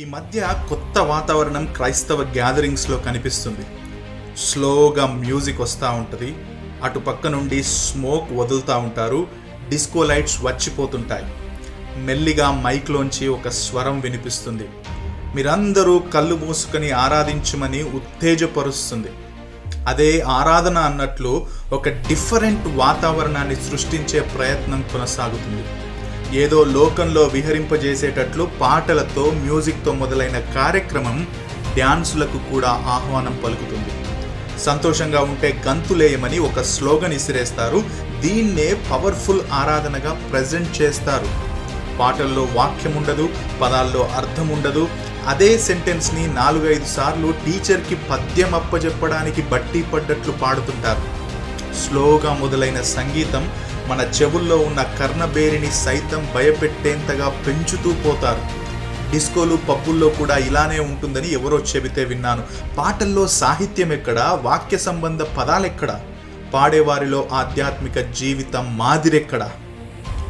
ఈ మధ్య కొత్త వాతావరణం క్రైస్తవ గ్యాదరింగ్స్లో కనిపిస్తుంది. స్లోగా మ్యూజిక్ వస్తూ ఉంటుంది. అటు పక్క నుండి స్మోక్ వదులుతూ ఉంటారు. డిస్కో లైట్స్ వచ్చిపోతుంటాయి. మెల్లిగా మైక్లోంచి ఒక స్వరం వినిపిస్తుంది. మీరందరూ కళ్ళు మూసుకొని ఆరాధించమని ఉత్తేజపరుస్తుంది. అదే ఆరాధన అన్నట్లు ఒక డిఫరెంట్ వాతావరణాన్ని సృష్టించే ప్రయత్నం కొనసాగుతుంది. ఏదో లోకంలో విహరింపజేసేటట్లు పాటలతో మ్యూజిక్తో మొదలైన కార్యక్రమం డ్యాన్సులకు కూడా ఆహ్వానం పలుకుతుంది. సంతోషంగా ఉంటే గంతులేయమని ఒక స్లోగన్ ఇసిరేస్తారు. దీన్నే పవర్ఫుల్ ఆరాధనగా ప్రజెంట్ చేస్తారు. పాటల్లో వాక్యం ఉండదు పదాల్లో అర్థం ఉండదు అదే సెంటెన్స్ని నాలుగైదు సార్లు టీచర్కి పద్యం అప్పజెప్పడానికి బట్టి పడ్డట్లు పాడుతుంటారు. స్లోగా మొదలైన సంగీతం మన చెవుల్లో ఉన్న కర్ణబేరిని సైతం భయపెట్టేంతగా పెంచుతూ పోతారు. డిస్కోలు పప్పుల్లో కూడా ఇలానే ఉంటుందని ఎవరో చెబితే విన్నాను. పాటల్లో సాహిత్యం ఎక్కడా? వాక్య సంబంధ పదాలెక్కడా? పాడేవారిలో ఆధ్యాత్మిక జీవితం మాదిరెక్కడా?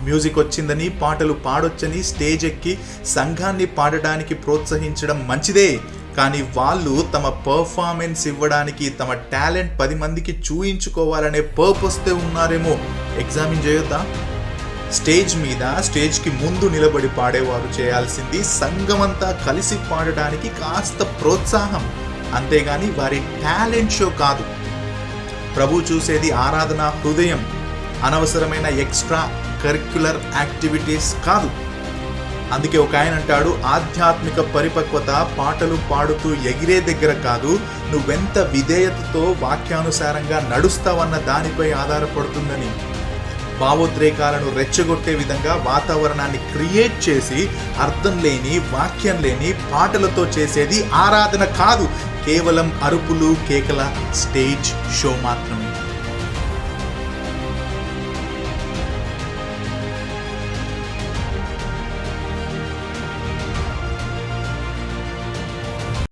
మ్యూజిక్ వచ్చిందని పాటలు పాడొచ్చని స్టేజ్ ఎక్కి సంఘాన్ని పాడడానికి ప్రోత్సహించడం మంచిదే. కానీ వాళ్ళు తమ పర్ఫార్మెన్స్ ఇవ్వడానికి తమ టాలెంట్ పది మందికి చూయించుకోవాలనే పర్పస్తో ఉన్నారేమో. ఎగ్జామిన్ చేయొద్దా? స్టేజ్ మీద స్టేజ్కి ముందు నిలబడి పాడేవారు చేయాల్సింది సంఘమంతా కలిసి పాడడానికి కాస్త ప్రోత్సాహం. అంతేగాని వారి టాలెంట్ షో కాదు. ప్రభు చూసేది ఆరాధన హృదయం. అనవసరమైన ఎక్స్ట్రా కరిక్యులర్ యాక్టివిటీస్ కాదు. అందుకే ఒక ఆయన అంటాడు ఆధ్యాత్మిక పరిపక్వత పాటలు పాడుతూ ఎగిరే దగ్గర కాదు నువ్వెంత విధేయతతో వాక్యానుసారంగా నడుస్తావన్న దానిపై ఆధారపడుతుందని. భావోద్రేకాలను రెచ్చగొట్టే విధంగా వాతావరణాన్ని క్రియేట్ చేసి అర్థం లేని వాక్యం లేని పాటలతో చేసేది ఆరాధన కాదు కేవలం అరుపులు కేకల స్టేజ్ షో మాత్రమే.